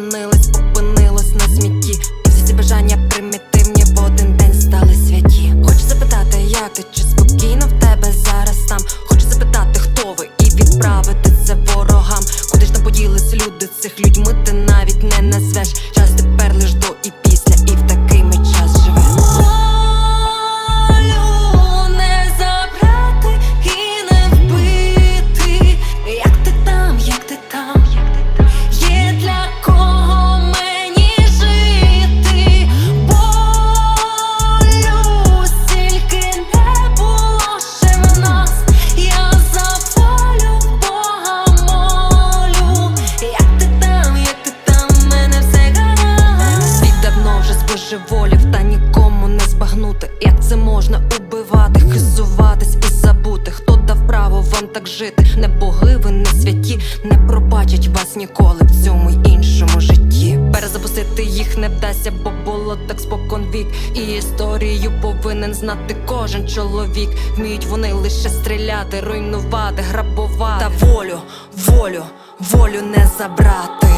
полонилась, опинилась на смітті. І всі ці бажання примітивні в один день стали святі. Хочу запитати, як ти чи спокійно в тебе зараз сам? Хочу запитати, хто ви і відправити це ворогам. Куди ж наподілись люди? Цих людьми ти навіть не назвеш. божеволів, та нікому не збагнути. Як це можна убивати, хизуватись і забути? Хто дав право вам так жити? Не боги, ви не святі, не пробачать вас ніколи в цьому й іншому житті. Перезапустити їх не вдасться, бо було так споконвік. І історію повинен знати кожен чоловік. Вміють вони лише стріляти, руйнувати, грабувати. Та волю, волю, волю не забрати.